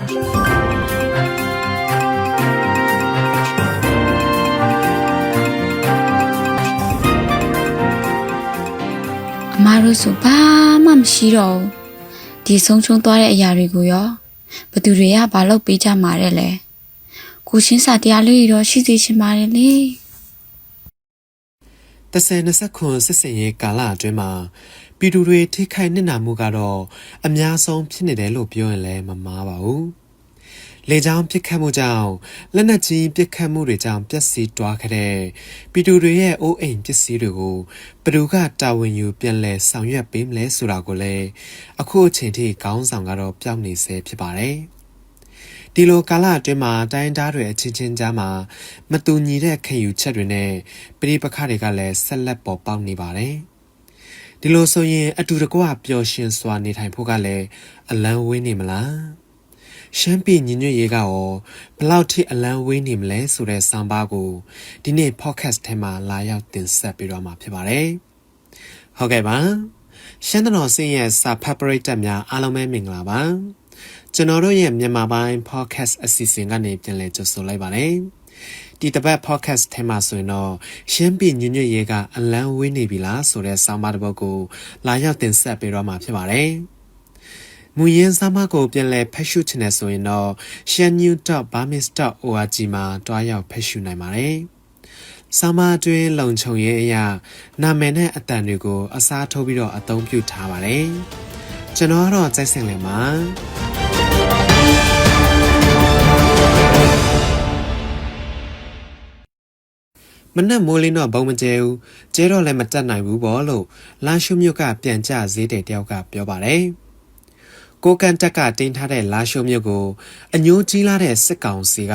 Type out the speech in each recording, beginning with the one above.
အမားတို့ဆိုဘာမှမရှိတော့ဘူးဒီဆုံးချုံသွားတဲ့အရာတွေကိုရောဘသူတွေကဘာလုပ်ပေးကြမှာတဲ့လဲကိုချင်းစာတရားလေးတွေတော့ရှိသေးချင်ပါတယ်လေတဆယ်20ခွန်စစ်စင်ရေးကာလအတွင်းမှာ ပြည်သူတွေထိခိုက်နစ်နာမှုကတော့အများဆုံးဖြစ်နေတယ်လို့ပြောရင်လည်းမမှားပါဘူး။လေကြောင်းပစ်ခတ်မှုကြောင့်လက်နက်ကြီးပစ်ခတ်မှုတွေကြောင့်ပျက်စီးတွားခဲ့တဲ့ပြည်သူတွေရဲ့အိုးအိမ်ပစ္စည်းတွေကိုဘယ်သူကတာဝန်ယူပြန်လည်ဆောင်ရွက်ပေးမလဲဆိုတာကိုလည်းအခုအချိန်ထိခေါင်းဆောင်ကတော့ပြောင်းနေဆဲဖြစ်ပါတယ်။ဒီလိုကာလအတွင်းမှာတိုင်းသားတွေအချင်းချင်းကြားမှာမတူညီတဲ့ခံယူချက်တွေနဲ့ပြည်ပခါတွေကလည်းဆက်လက်ပေါ်ပေါက်နေပါတယ်။ ဒီလိုဆိုရင်အတူတကွပျော်ရွှင်စွာနေထိုင်ဖို့ကလည်းအလံဝေးနေမလား။ရှမ်းပြည်ညီညွတ်ရေးကရောဘယ်လောက်ထိအလံဝေးနေမလဲဆိုတဲ့ဆောင်းပါးကိုဒီနေ့ podcast ထဲမှာလာရောက်တင်ဆက်ပေးတော့မှာဖြစ်ပါတယ်။ဟုတ်ကဲ့ပါ။ရှမ်းတော်စင်းရဲ့စာဖတ်ပရိသတ်များအားလုံးပဲမင်္ဂလာပါ။ကျွန်တော်တို့ရဲ့မြန်မာပိုင်း podcast အစီအစဉ်ကနေပြန်လည်ကြိုဆိုလိုက်ပါတယ်။ ဒီတစ်ပတ် podcast ထဲမှာဆိုရင်တော့ရှမ်းပြည်ညညရေးကအလန်းဝေးနေပြီလားဆိုတဲ့ဆောင်းပါးတစ်ပုဒ်ကိုလာရောက်တင်ဆက်ပေးတော့မှာဖြစ်ပါတယ်။မူရင်းဆောင်းပါးကိုပြန်လည်ဖတ်ရှုချင်တဲ့ဆိုရင်တော့ shannew.bamis.org မှာတွားရောက်ဖတ်ရှုနိုင်ပါတယ်။ဆောင်းပါးအတွင်းလုံခြုံရေးအရာနာမည်နဲ့အတန်တွေကိုအစားထိုးပြီးတော့အသုံးပြုထားပါတယ်။ကျွန်တော်ကတော့ကြိုက်စင်လင်ပါ မနဲ့မိုးလင်းတော့ဘုံမကျဲဘူးကျဲတော့လည်းမတက်နိုင်ဘူးပေါ့လို့လာရှုမြို့ကပြန်ကြဈေးတယ်တယောက်ကပြောပါတယ်ကိုကန်တက်ကတင်းထားတဲ့လာရှုမြို့ကိုအညိုးကြီးလာတဲ့စစ်ကောင်စီက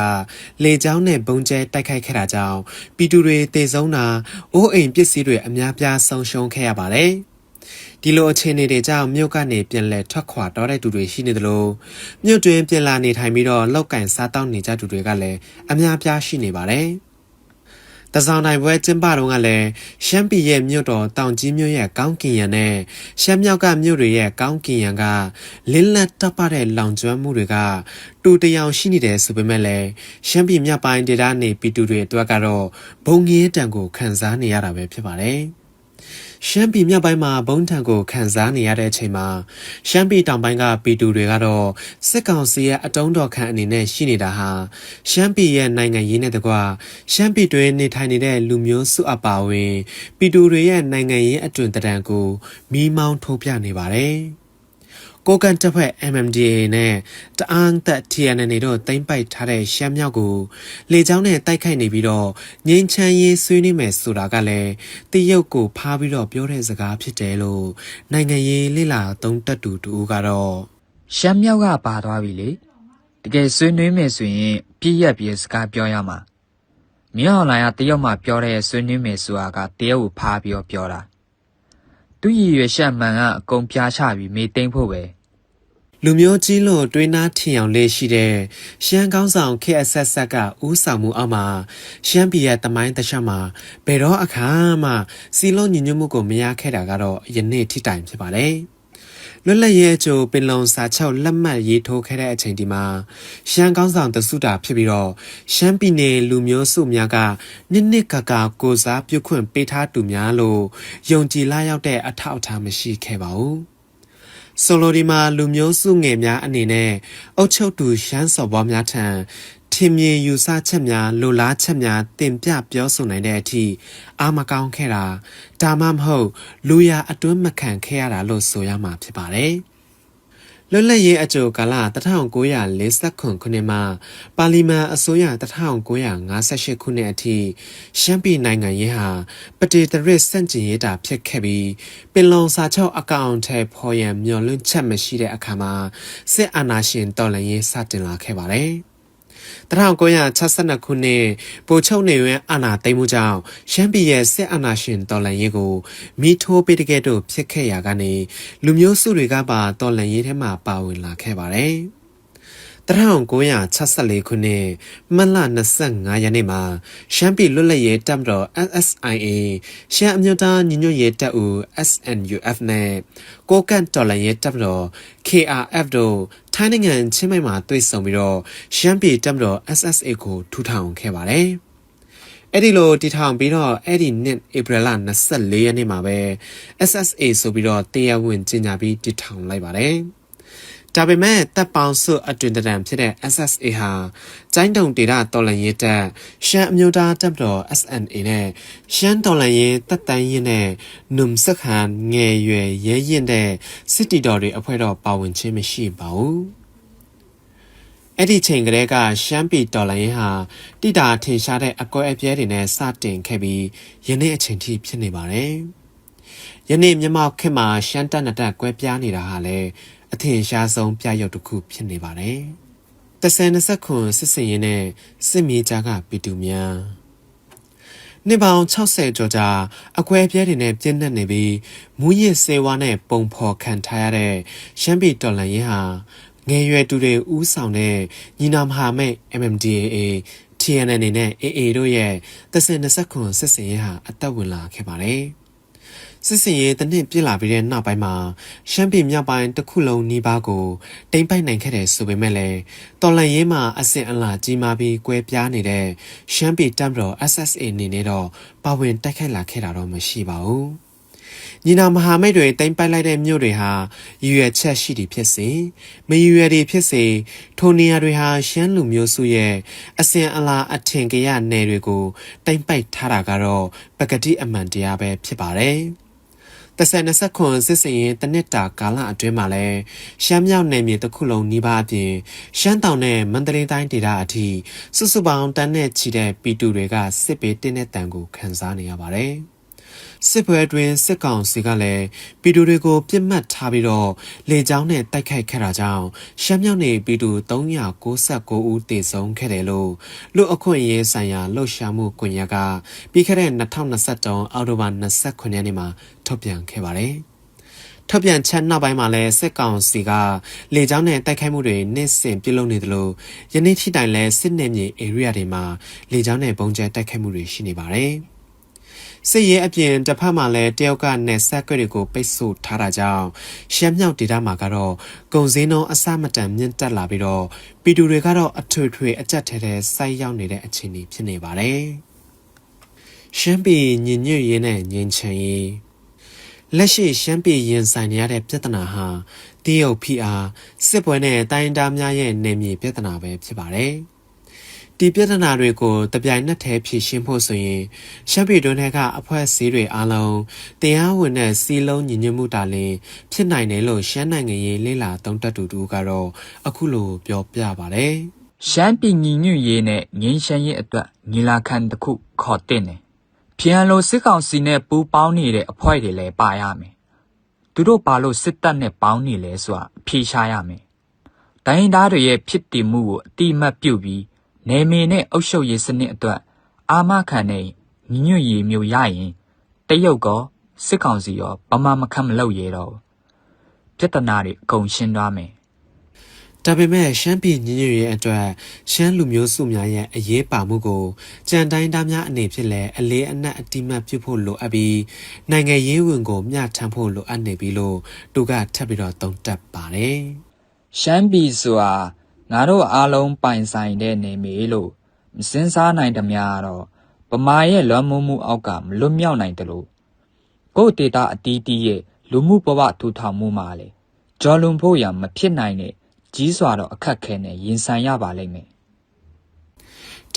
လေကြောင်းနဲ့ဘုံကျဲတိုက်ခိုက်ခဲ့တာကြောင့်ပြည်သူတွေတေဆုံးတာအိုးအိမ်ပစ္စည်းတွေအများပြားဆုံးရှုံးခဲ့ရပါတယ်ဒီလိုအခြေအနေတွေကြောင့်မြို့ကနေပြန်လဲထွက်ခွာတော့တဲ့သူတွေရှိနေသလိုမြို့တွင်ပြန်လာနေထိုင်ပြီးတော့လောက်ကင်စားတောက်နေကြသူတွေကလည်းအများပြားရှိနေပါတယ် တစောင်းနိုင်ပွဲကျင်းပတော့ကလည်းရှမ်းပြည်ရဲ့မြို့တော်တောင်ကြီးမြို့ရဲ့ကောင်းကင်ရံနဲ့ရှမ်းမြောက်ကမြို့တွေရဲ့ကောင်းကင်ရံကလင်းလက်တပ်ပတဲ့လောင်ကျွမ်းမှုတွေကတူတယောင်ရှိနေတယ်ဆိုပေမဲ့လည်းရှမ်းပြည်မြောက်ပိုင်းဒေသနေပြည်သူတွေအတွက်ကတော့ဘုံငင်းတံကိုခံစားနေရတာပဲဖြစ်ပါတယ်။ ရှမ်းပြည်မြောက်ပိုင်းမှာဘုံထံကိုခံစားနေရတဲ့အချိန်မှာရှမ်းပြည်တောင်ပိုင်းကပြည်သူတွေကတော့စစ်ကောင်စီရဲ့အတုံးတော်ခံအနေနဲ့ရှိနေတာဟာရှမ်းပြည်ရဲ့နိုင်ငံရေးနဲ့တကွရှမ်းပြည်တွင်နေထိုင်နေတဲ့လူမျိုးစုအပါအဝင်ပြည်သူတွေရဲ့နိုင်ငံရေးအတွင်တရံကိုမီးမောင်းထိုးပြနေပါတယ်။ ကိုကန်တပ်ဖွဲ့ MMDA နဲ့တအာန်းသက် TNN တို့တင်ပိုက်ထားတဲ့ရှမ်းမြောက်ကိုလေကြောင်းနဲ့တိုက်ခိုက်နေပြီးတော့ငင်းချမ်းရေးဆွေးနွေးမယ်ဆိုတာကလည်းတရုတ်ကိုဖားပြီးတော့ပြောတဲ့စကားဖြစ်တယ်လို့နိုင်ငံရေးလိလာသုံးတက်သူတူကတော့ရှမ်းမြောက်ကပါသွားပြီလေတကယ်ဆွေးနွေးမယ်ဆိုရင်ပြည့်ရက်ပြည့်စကားပြောရမှာမြောင်လိုင်းကတရုတ်မှပြောတဲ့ဆွေးနွေးမယ်ဆိုတာကတရုတ်ကိုဖားပြီးတော့ပြောတာသူရည်ရွယ်ချက်မှန်ကအကုန်ပြားချပြီးမေးသိမ့်ဖို့ပဲ လူမျိုးကြီးလို့တွေးနာထင်အောင်လေးရှိတဲ့ရှမ်းကောင်းဆောင် KSS ကဥဆောင်မှုအောက်မှာရှမ်းပြည်ရဲ့တမိုင်းတစ်လျှောက်မှာဘယ်တော့အခါမှစီလုံးညီညွတ်မှုကိုမရခဲ့တာကတော့ယနေ့ထိတိုင်ဖြစ်ပါတယ်။လွတ်လပ်ရေးအကျိုးပင်လုံစာချုပ်လက်မှတ်ရေးထိုးခဲ့တဲ့အချိန်ဒီမှာရှမ်းကောင်းဆောင်တစုတာဖြစ်ပြီးတော့ရှမ်းပြည်နယ်လူမျိုးစုများကနှစ်နှစ်ကကာကိုစားပြုခွင့်ပေးထားသူများလို့ယုံကြည်လာရောက်တဲ့အထောက်အထားမရှိခဲ့ပါဘူး။ ဆိုလိုဒီမှာလူမျိုးစုငယ်များအနေနဲ့အုတ်ချုပ်သူရှမ်းစော်ဘွားများထံထင်မြင်ယူဆချက်များလိုလားချက်များတင်ပြပြောဆိုနိုင်တဲ့အထိအာမကောင်းခဲ့တာဒါမှမဟုတ်လူရအတွင်းမခံခဲ့ရတာလို့ဆိုရမှာဖြစ်ပါတယ် လွတ်လပ်ရေးအကြိုကာလ1940ခုနှစ်မှာပါလီမန်အစိုးရ1958ခုနှစ်အထိရှမ်းပြည်နိုင်ငံရေးဟာပတေတရစ်စန့်ကျင်ရေးတာဖြစ်ခဲ့ပြီးပင်လုံစာချုပ်အကောင့်ထဲဖော်ရန်မျှော်လင့်ချက်မရှိတဲ့အခါမှာစစ်အာဏာရှင်တော်လှန်ရေးစတင်လာခဲ့ပါတယ်။ 1962ခုနှစ်ပိုချုပ်နေဝင်အာဏာသိမ်းမှုကြောင့်ရှမ်းပြည်ရဲ့စစ်အာဏာရှင်တော်လှန်ရေးကိုမိထိုးပေးတဲ့ကဲ့သို့ဖြစ်ခဲ့ရာကနေလူမျိုးစုတွေကပါတော်လှန်ရေးထဲမှာပါဝင်လာခဲ့ပါတယ်။1964ခုနှစ်မတ်လ25ရက်နေ့မှာရှမ်းပြည်လွတ်လပ်ရေးတပ်မတော် SSIA ရှမ်းအမျိုးသားညီညွတ်ရေးတပ်ဦး SNUF နဲ့ကိုကန့်တော်လှန်ရေးတပ်မတော် KRF တို့ ထထိုင်းနိုင်ငံချင်းမိုင်မှာတွေ့ဆုံပြီးတော့ရှမ်းပြည်တပ်မတော် SSA ကိုထူထောင်ခဲ့ပါတယ်။အဲ့ဒီလိုတည်ထောင်ပြီးတော့အဲ့ဒီနှစ်ဧပြီလ24ရက်နေ့မှာပဲ SSA ဆိုပြီးတော့တရားဝင်ကြေညာပြီးတည်ထောင်လိုက်ပါတယ်။ ဒါပေမဲ့တပ်ပေါင်းစုအတွင်တရံဖြစ်တဲ့ SSA ဟာကျိုင်းတုံဒေတာတော်လန်ရေးတပ်ရှမ်းအမျိုးသားတပ်မတော် SNA နဲ့ရှမ်းတော်လန်ရေးတပ်တန်းရင်နဲ့နုံစခန်ငယ်ရွယ်ရဲရင်တဲ့စစ်တီတော်တွေအဖွဲ့တော်ပါဝင်ခြင်းမရှိပါဘူး။အဲ့ဒီချိန်ကလေးကရှမ်းပြည်တော်လိုင်းဟာတိတာထင်ရှားတဲ့အကွဲအပြဲတွေနဲ့စတင်ခဲ့ပြီးယနေ့အချိန်ထိဖြစ်နေပါတယ်။ယနေ့မြမောက်ခေတ်မှာရှမ်းတပ်နတပ်ကွဲပြားနေတာဟာလည်း အထင်ရှားဆုံးပြရုပ်တစ်ခုဖြစ်နေပါတယ်။တဆန်20ခွန်စစ်စင်ရင်နဲ့စစ်မြေကြားကပီတူများနှစ်ပေါင်း60ကျော်ကြာအကွဲပြဲတွေနဲ့ပြည့်နှက်နေပြီးမူရစ်စေဝါနဲ့ပုံဖော်ခံထားရတဲ့ရှမ်းပြည်တော်လှန်ရေးဟာငယ်ရွယ်သူတွေဥဆောင်တဲ့ညီနာမဟာမိတ် MMDAA TNN နဲ့ AA တို့ရဲ့တဆန်20ခွန်စစ်စင်ရေးဟာအသက်ဝင်လာခဲ့ပါတယ်။ စစ်စင်ရေးတစ်နှစ်ပြည့်လာပြီးတဲ့နောက်ပိုင်းမှာရှမ်းပြည်မြောက်ပိုင်းတစ်ခုလုံးနီးပါးကိုတိမ့်ပိုက်နိုင်ခဲ့တယ်ဆိုပေမဲ့လည်းတော်လန်ရေးမှာအဆင့်အလာကြီးမားပြီးကွဲပြားနေတဲ့ရှမ်းပြည်တပ်မတော် SSA အနေနဲ့တော့ပါဝင်တိုက်ခိုက်လာခဲ့တာတော့မရှိပါဘူး။ညီနာမဟာမိတ်တွေတိမ့်ပိုက်လိုက်တဲ့မြို့တွေဟာရည်ရွယ်ချက်ရှိသည်ဖြစ်စေမရည်ရွယ်သည်ဖြစ်စေထိုနေရာတွေဟာရှမ်းလူမျိုးစုရဲ့အစဉ်အလာအထင်ကရနယ်တွေကိုတိမ့်ပိုက်ထားတာကတော့ပကတိအမှန်တရားပဲဖြစ်ပါတယ်။ တဆယ်20ခွန်စစ်စင်ရင်တနစ်တာကာလအတွင်းမှာလဲရှမ်းမြောက်နယ်မြေတစ်ခုလုံးနီးပါးအပြင်ရှမ်းတောင်နဲ့မန္တလေးတိုင်းဒေသအထိစုစုပေါင်းတန်းနဲ့ချီတဲ့ပြည်သူတွေကစစ်ပေးတင်းတဲ့တန်ကိုခံစားနေရပါတယ်။ စစ်ပွဲတွင်စစ်ကောင်စီကလည်းပြည်သူတွေကိုပြစ်မှတ်ထားပြီးတော့လေကြောင်းနဲ့တိုက်ခိုက်ခဲ့တာကြောင့်ရှမ်းမြောက်နယ်ပြည်သူ369ဦးသေဆုံးခဲ့တယ်လို့လူအခွင့်အရေးဆိုင်ရာလှုပ်ရှားမှုကွန်ရက်ကပြီးခဲ့တဲ့2023အောက်တိုဘာ29ရက်နေ့မှာထုတ်ပြန်ခဲ့ပါတယ်။ထုတ်ပြန်ချက်နောက်ပိုင်းမှာလည်းစစ်ကောင်စီကလေကြောင်းနဲ့တိုက်ခိုက်မှုတွေနှစ်စဉ်ပြုလုပ်နေသလိုယနေ့ထိတိုင်လည်းစစ်နယ်မြေ area တွေမှာလေကြောင်းနဲ့ပုံကျဲတိုက်ခိုက်မှုတွေရှိနေပါတယ်။ စစ်ရေးအပြင်တစ်ဖက်မှာလည်းတယောက်ကနယ်ဆက်ကွက်တွေကိုပိတ်ဆို့ထားတာကြောင့်ရှမ်းမြောက်ဒေသမှာကတော့ကုန်စည်နှုန်းအဆမတန်မြင့်တက်လာပြီးတော့ပြည်သူတွေကတော့အထွေထွေအကြက်ထဲထဲစိုက်ရောက်နေတဲ့အခြေအနေဖြစ်နေပါတယ်။ရှမ်းပြည်ညညွတ်ရေးနဲ့ငြိမ်းချမ်းရေးလက်ရှိရှမ်းပြည်ရင်ဆိုင်နေရတဲ့ပြဿနာဟာတရုတ်ဖိအားစစ်ပွဲနဲ့တိုင်းဒါများရဲ့နေမြေပြဿနာပဲဖြစ်ပါတယ်။ ဒီပြဿနာတွေကိုတပြိုင်နက်တည်းဖြေရှင်းဖို့ဆိုရင်ရှမ်းပြည်တွင်းကအဖွဲ့အစည်းတွေအားလုံးတရားဝင်တဲ့စီလုံးညီညွတ်မှုတာလင်ဖြစ်နိုင်တယ်လို့ရှမ်းနိုင်ငံရေးလေလာသုံးသပ်သူတူကတော့အခုလိုပြောပြပါတယ်။ရှမ်းပြည်ညီညွတ်ရေးနဲ့ငင်းရှမ်းရေးအတွက်ညီလာခံတစ်ခုခေါ်တဲ့တယ်။ပြန်လို့စစ်ကောင်စီနဲ့ပူးပေါင်းနေတဲ့အဖွဲ့တွေလည်းပါရမယ်။သူတို့ပါလို့စစ်တပ်နဲ့ပေါင်းနေလဲဆိုတာအဖြေရှာရမယ်။တိုင်းသားတွေရဲ့ဖြစ်တည်မှုကိုအတိအမှတ်ပြုပြီး နယ်မြေနဲ့အုပ်ချုပ်ရေးစနစ်အတွက် အာမခံတဲ့ညီညွတ်ရေးမျိုးရရင်တရုတ်ကစစ်ကောင်စီရောဗမာမခတ်မလုပ်ရတော့ဘူးပြဿနာတွေအကုန်ရှင်းသွားမယ်ဒါပေမဲ့ရှမ်းပြည်ညီညွတ်ရေးအတွက်ရှမ်းလူမျိုးစုများရဲ့အရေးပါမှုကိုကြံတိုင်းသားများအနေဖြင့်လည်းအလေးအနက်အတိမတ်ပြုဖို့လိုအပ်ပြီးနိုင်ငံရေးဝင်ကိုမျှထမ်းဖို့လိုအပ်နေပြီလို့သူကထပ်ပြီးတော့သုံးသပ်ပါတယ်ရှမ်းပြည်ဆိုတာ ငါတို့အားလုံးပိုင်ဆိုင်တဲ့နေမြေလို့မစင်စားနိုင်တမျှတော့ဗမာရဲ့လွမ်းမိုးမှုအောက်ကမလွတ်မြောက်နိုင်တယ်လို့ကိုယ့်ဒေတာအတီးတီးရဲ့လူမှုဘဝထူထောင်မှုမှာလေကြော်လွန်ဖို့ရမဖြစ်နိုင်တဲ့ကြီးစွာတော့အခက်ခဲနဲ့ရင်ဆိုင်ရပါလိမ့်မယ်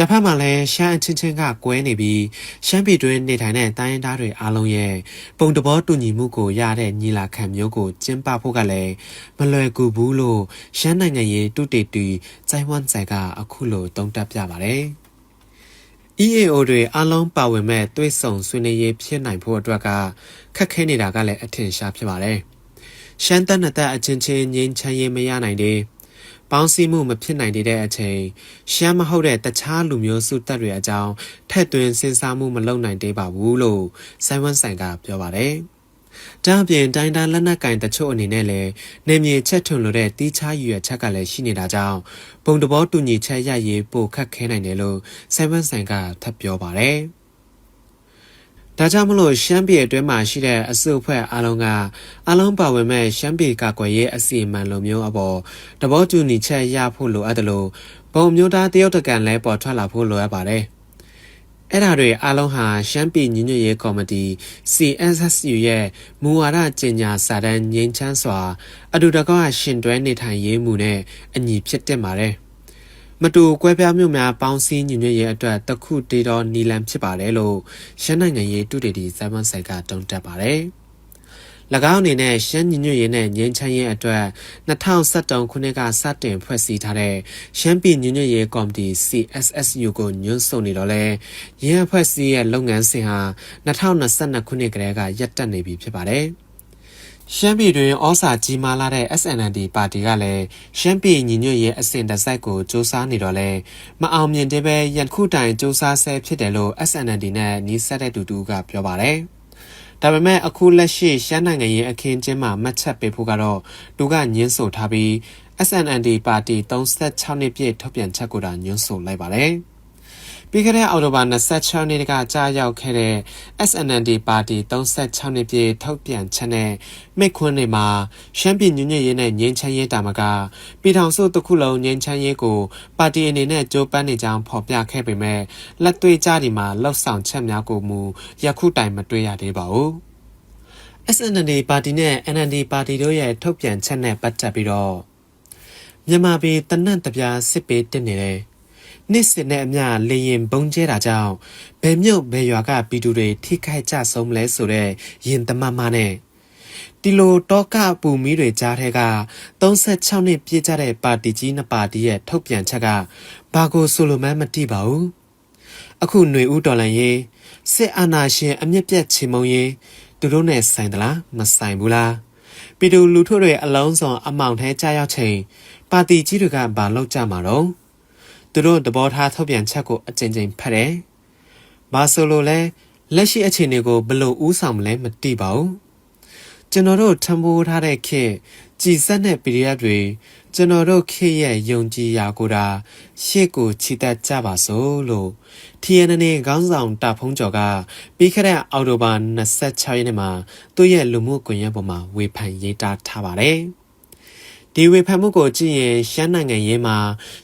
တစ်ဖက်မှာလည်းရှမ်းအချင်းချင်းကကွဲနေပြီးရှမ်းပြည်တွင်းနေထိုင်တဲ့တိုင်းရင်းသားတွေအားလုံးရဲ့ပုံတဘောတူညီမှုကိုရတဲ့ညီလာခံမျိုးကိုကျင်းပဖို့ကလည်းမလွယ်ကူဘူးလို့ရှမ်းနိုင်ငံရေးတုတေတူဇိုင်းဝမ်ဆိုင်ကအခုလိုတုံ့တက်ပြပါတယ် EAO တွေအားလုံးပါဝင်မဲ့တွဲဆုံဆွေးနွေးရေးဖြစ်နိုင်ဖို့အတွက်ကခက်ခဲနေတာကလည်းအထင်ရှားဖြစ်ပါတယ်။ရှမ်းတပ်နှစ်တပ်အချင်းချင်းငြိမ်းချမ်းရေးမရနိုင်သေး ပေါင်းစည်းမှုမဖြစ်နိုင်သေးတဲ့အချိန်ရှမ်းမဟုတ်တဲ့တခြားလူမျိုးစုတပ်တွေအကြောင်းထက်သွင်းစဉ်းစားမှုမလုပ်နိုင်သေးပါဘူးလို့ဆိုင်ဝမ်ဆိုင်ကပြောပါတယ်။ဒါအပြင်တိုင်းတန်းလက်နက်ကင်တချို့အနေနဲ့လည်းနေမြေချက်ထွန်လို့တဲ့တီးခြားရည်ရွယ်ချက်ကလည်းရှိနေတာကြောင့်ပုံတဘောတူညီချက်ရရေးပိုခက်ခဲနိုင်တယ်လို့ဆိုင်ဝမ်ဆိုင်ကထပ်ပြောပါတယ်။ ဒါကြောင့်မလို့ရှမ်းပြည်အတွင်းမှာရှိတဲ့အစုအဖွဲ့အားလုံးကအလုံးပါဝင်မဲ့ရှမ်းပြည်ကာကွယ်ရေးအစီအမံလိုမျိုးအပေါ်တဘောတူညီချက်ရဖို့လိုအပ်တယ်လို့ဘုံမျိုးသားတရုတ်တကန်လဲပေါ်ထွက်လာဖို့လိုအပ်ပါတယ်။အဲ့ဒါတွေအားလုံးဟာရှမ်းပြည်ညီညွတ်ရေးကော်မတီ CSSU ရဲ့မူဝါဒကြေညာစာတမ်းငြိမ်းချမ်းစွာ အတူတကောရှင်တွဲနေထိုင်ရေးမှုနဲ့အညီဖြစ်တဲ့ပါတယ်။ မတူကွဲပြားမျိုးများပေါင်းစည်းညီညွတ်ရေးအတွက်တခုတည်သောနီလန်ဖြစ်ပါတယ်လို့ရှမ်းနိုင်ငံရေးတူတီတီဇိုင်းမန်ဆိုင်ကတုံ့တက်ပါတယ်။၎င်းအနေနဲ့ရှမ်းညီညွတ်ရေးနဲ့ငြိမ်းချမ်းရေးအတွက်2013ခုနှစ်ကစတင်ဖွဲ့စည်းထားတဲ့ရှမ်းပြည်ညီညွတ်ရေးကော်မတီ CSSU ကိုညွှန်းဆိုနေတော့လဲရင်းအဖွဲ့စည်းရဲ့လုပ်ငန်းစဉ်ဟာ2022ခုနှစ်ကတည်းကရပ်တန့်နေပြီဖြစ်ပါတယ်။ ရှမ်းပြည်တွင်ဩစာကြီးမားလာတဲ့ SNLD ပါတီကလည်းရှမ်းပြည်ညီညွတ်ရေးအစဉ်တစိုက်ကိုစ조사နေတော့လဲမအောင်မြင်တဲ့ပဲရန်ခုတိုင်စ조사ဆဲဖြစ်တယ်လို့ SNLD နဲ့နီးစပ်တဲ့တူတူကပြောပါတယ်။ဒါပေမဲ့အခုလက်ရှိရှမ်းနိုင်ငံရေးအခင်းကျင်းမှာမှတ်ချက်ပေးဖို့ကတော့သူကညင်းဆိုထားပြီး SNLD ပါတီ36နှစ်ပြည့်ထုတ်ပြန်ချက်ကိုဒါညွှန်းဆိုလိုက်ပါတယ်။ ပြီးခဲ့တဲ့အောက်တိုဘာ26နေ့ကကြာရောက်ခဲ့တဲ့ SNND ပါတီ36နှစ်ပြည့်ထုတ်ပြန်ချက်နဲ့မိခွန်းတွေမှာရှမ်းပြည်ညညရေးနဲ့ငင်းချမ်းရေးတာမကပြည်ထောင်စုတစ်ခုလုံးငင်းချမ်းရေးကိုပါတီအနေနဲ့ကြိုးပမ်းနေကြောင်းဖော်ပြခဲ့ပေမဲ့လက်တွေ့ကြဒီမှာလှောက်ဆောင်ချက်များကိုမူယခုတိုင်မတွေ့ရသေးပါဘူး SNND ပါတီနဲ့ NND ပါတီတို့ရဲ့ထုတ်ပြန်ချက်နဲ့ပတ်သက်ပြီးတော့မြန်မာပြည်တနတ်တပြားစစ်ပေးတင်နေတယ် နှစ်စဉ်နဲ့အမျှလေရင်ဘုံကျဲတာကြောင့်ဘယ်မြုပ်ဘယ်ရွာကပြည်သူတွေထိခိုက်ကြဆုံးမလဲဆိုတဲ့ရင်သမမနဲ့ဒီလိုတောကပူမီတွေကြားထဲက36နှစ်ပြည့်ကြတဲ့ပါတီကြီးနှစ်ပါတီရဲ့ထုတ်ပြန်ချက်ကဘာကိုဆိုလိုမှန်းမသိပါဘူးအခုຫນွေဦးတော်လန်ရေးစစ်အာဏာရှင်အမြင့်ပြတ်ချေမှုန်းရေးသူတို့နဲ့ဆိုင်သလားမဆိုင်ဘူးလားပြည်သူလူထုတွေအလုံးစုံအမောင်ထဲကြားရောက်ချိန်ပါတီကြီးတွေကဘာလုပ်ကြမှာတော့ သူတို့သဘောထားထုတ်ပြန်ချက်ကိုအကြိမ်ကြိမ်ဖတ်တယ်။ဘာဆိုလို့လဲလက်ရှိအခြေအနေကိုဘယ်လိုဥဆောင်မလဲမသိပါဘူး။ကျွန်တော်တို့ထံပိုးထားတဲ့ခေတ်ကြည်စက်တဲ့ပရိယတ်တွေကျွန်တော်တို့ခေတ်ရဲ့ယုံကြည်ရာကိုဒါရှေ့ကိုချီတက်ကြပါစို့လို့ TNN ခေါင်းဆောင်တာဖုံးကျော်ကပြီးခဲ့တဲ့အောက်တိုဘာ26ရက်နေ့မှာသူ့ရဲ့လူမှုကွန်ရက်ပေါ်မှာဝေဖန်ရေးသားထားပါတယ်။ ဒီဝေဖန်မှုကိုကြည့်ရင်ရှမ်းနိုင်ငံရေးမှာ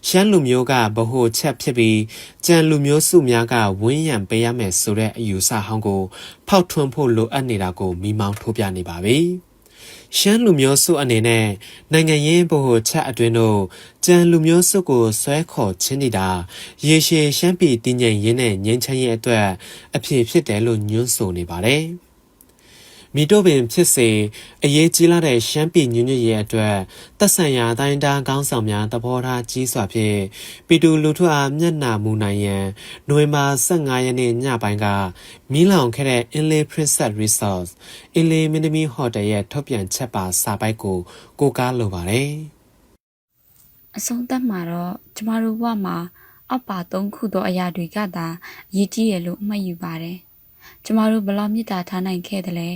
ရှမ်းလူမျိုးကဗဟိုချက်ဖြစ်ပြီးကြံလူမျိုးစုများကဝန်းရံပေးရမယ်ဆိုတဲ့အယူဆဟောင်းကို ဖောက်ထွန်းဖို့လိုအပ်နေတာကိုမိမောင်းထိုးပြနေပါပြီ။ရှမ်းလူမျိုးစုအနေနဲ့နိုင်ငံရေးဗဟိုချက်အတွင်းတို့ကြံလူမျိုးစုကိုဆွဲခေါ်ခြင်းနေတာရေရှည်ရှမ်းပြည်တည်ငြိမ်ရေးနဲ့ငြိမ်းချမ်းရေးအတွက်အဖြစ်ဖြစ်တယ်လို့ညွှန်းဆိုနေပါတယ်။ မိတို့ပင်ဖြစ်စေအရေးကြီးလာတဲ့ရှမ်းပြည်ညွညွရဲ့အတွက်သက်ဆိုင်ရာတိုင်းတာကောင်းဆောင်များသဘောထားကြီးစွာဖြင့်ပြည်သူလူထုအားမျက်နှာမူနိုင်ရန်နိုဝင်ဘာ15ရက်နေ့ညပိုင်းကမီးလောင်ခဲ့တဲ့ Inlay Princess Resort Inlay Minami Hotel ရဲ့ထုတ်ပြန်ချက်ပါစာပိုက်ကိုကိုကားလိုပါတယ်အဆုံးသတ်မှာတော့ကျမတို့ဘဝမှာအောက်ပါသုံးခုသောအရာတွေကသာရည်ကြီးရလို့အမှတ်ယူပါတယ်ကျမတို့ဘလောက်မေတ္တာထားနိုင်ခဲ့တယ်လဲ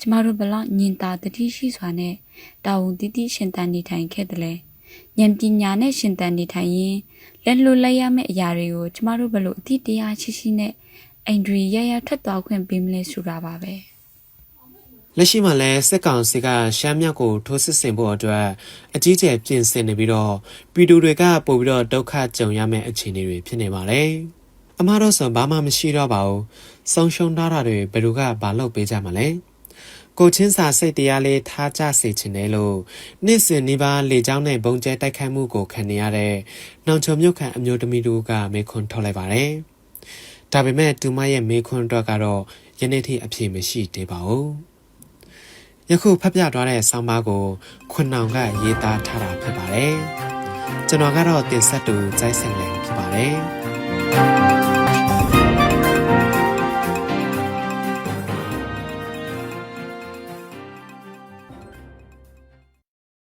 ကျမတို့ဘလောက်ညင်တာတတိရှိစွာနဲ့တာဝန်တတိရှင်တန်နေထိုင်ခဲ့တယ်လဲဉာဏ်ပညာနဲ့ရှင်တန်နေထိုင်ရင်လက်လွတ်လိုက်ရမယ့်အရာတွေကိုကျမတို့ဘလို့အတိတရားရှိရှိနဲ့အိန္ဒြေရရထွက်သွားခွင့်ပေးမလဲဆိုတာပါပဲလက်ရှိမှာလည်းစစ်ကောင်စီကရှမ်းမြောက်ကိုထိုးစစ်ဆင်ဖို့အတွက်အကြီးကျယ်ပြင်ဆင်နေပြီးတော့ပြည်သူတွေကပို့ပြီးတော့ဒုက္ခကြုံရမယ့်အခြေအနေတွေဖြစ်နေပါတယ်။အမှားတော့ဆိုဘာမှမရှိတော့ပါဘူး။ဆုံးရှုံးထားတာတွေဘယ်သူကဘာလုပ်ပေးကြမှာလဲ။ ကိုချင်းစာစိတ်တရားလေးထားကြစေချင်တယ်လို့နေ့စဉ်နေပါလေချောင်းနဲ့ဘုံကျဲတိုက်ခိုက်မှုကိုခံနေရတဲ့နှောင်ချုံမြုပ်ခံအမျိုးသမီးတို့ကမေခွန်းထုတ်လိုက်ပါတယ်။ဒါပေမဲ့သူမရဲ့မေခွန်းတော့ကတော့ယနေ့ထိအဖြေမရှိသေးပါဘူး။ယခုဖတ်ပြသွားတဲ့ဆောင်းပါးကိုခွန်နောင်ကရေးသားထားတာဖြစ်ပါတယ်။ကျွန်တော်ကတော့တင်ဆက်သူကျိုင်းစင်လင်ဖြစ်ပါတယ်။